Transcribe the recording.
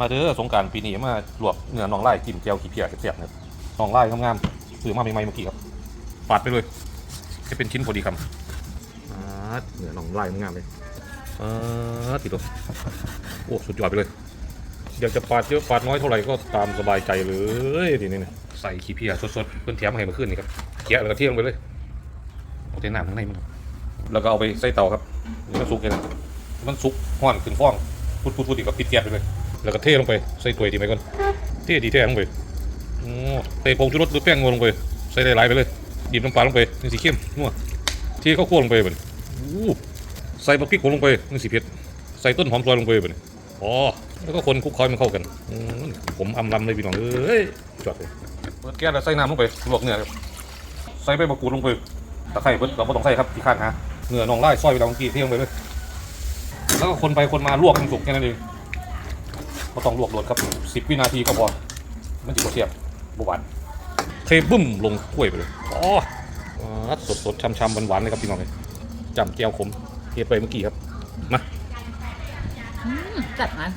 มาเด้อสงกรารปีนี้มาลวกเนื้อน่องไล่จิ้มแจ่วขี้เพียเสียบๆนะครับน่องไล่งามๆซื้อมาใหม่ๆเมื่อกี้ครับปาดไปเลยจะเป็นชิ้นพอดีคำปาดเนื้อน่องไล่งามๆเลยปาดติดตัวโอ้สุดยอดไปเลยอยากจะปาดเยอะปาดน้อยเท่าไหร่ก็ตามสบายใจเลยทีนี้เนี่ยใส่ขี้เพียสดๆเพื่อนแถมมาให้เมื่อคืนนี่ครับเกี่ยแล้วก็เที่ยงไปเลยเอาแต่น้ำข้างในมันครับแล้วก็เอาไปใส่เตาครับนี่มันสุกเลยนะมันสุกห้อนขึ้นฟองพุดๆๆอีกก็ปิดแก๊สไปเลย แล้วก็เทลงไปใส่ถ้วยดีไหมก่อนเทดีเทลงไปโอ้เทผงชูรสหรือแป้งนัวลงไปใส่ได้หลายไปเลยบีบน้ำปลาลงไปนี่สีเข้มนัวเทข้าวคั่วลงไปเหมือนอู้ใส่บักพริกผงลงไปนี่สีเผ็ดใส่ต้นหอมซอยลงไปเหมือนอ๋อแล้วก็คนคลุกเคล้ามันเข้ากันผมอำลำเลยพี่น้องเอ้ยจอดเลยเปิดแก๊สแล้วใส่น้ำลงไปลวกเนื้อครับใส่ใบมะกรูดลงไปตะไคร้เบิดเราไม่ต้องใส่ครับที่ข้างฮะเนื้อน่องไล่ซอยไปแล้วเมื่อกี้เทลงไปเลยแล้วก็คนไปคนมาลวกให้มันสุกแค่นั้นเอง ก็ต้องลวกโดนครับสิบวินาทีก็พอ มันจะบดเสียบบหวานเทบึ้มลงถ้วยไปเลยอ๋อสดสดๆช้ำๆหวานๆเลยครับพี่น้องเลยจำแก้วขมเทไปเมื่อกี้ครับ มาจัดนะ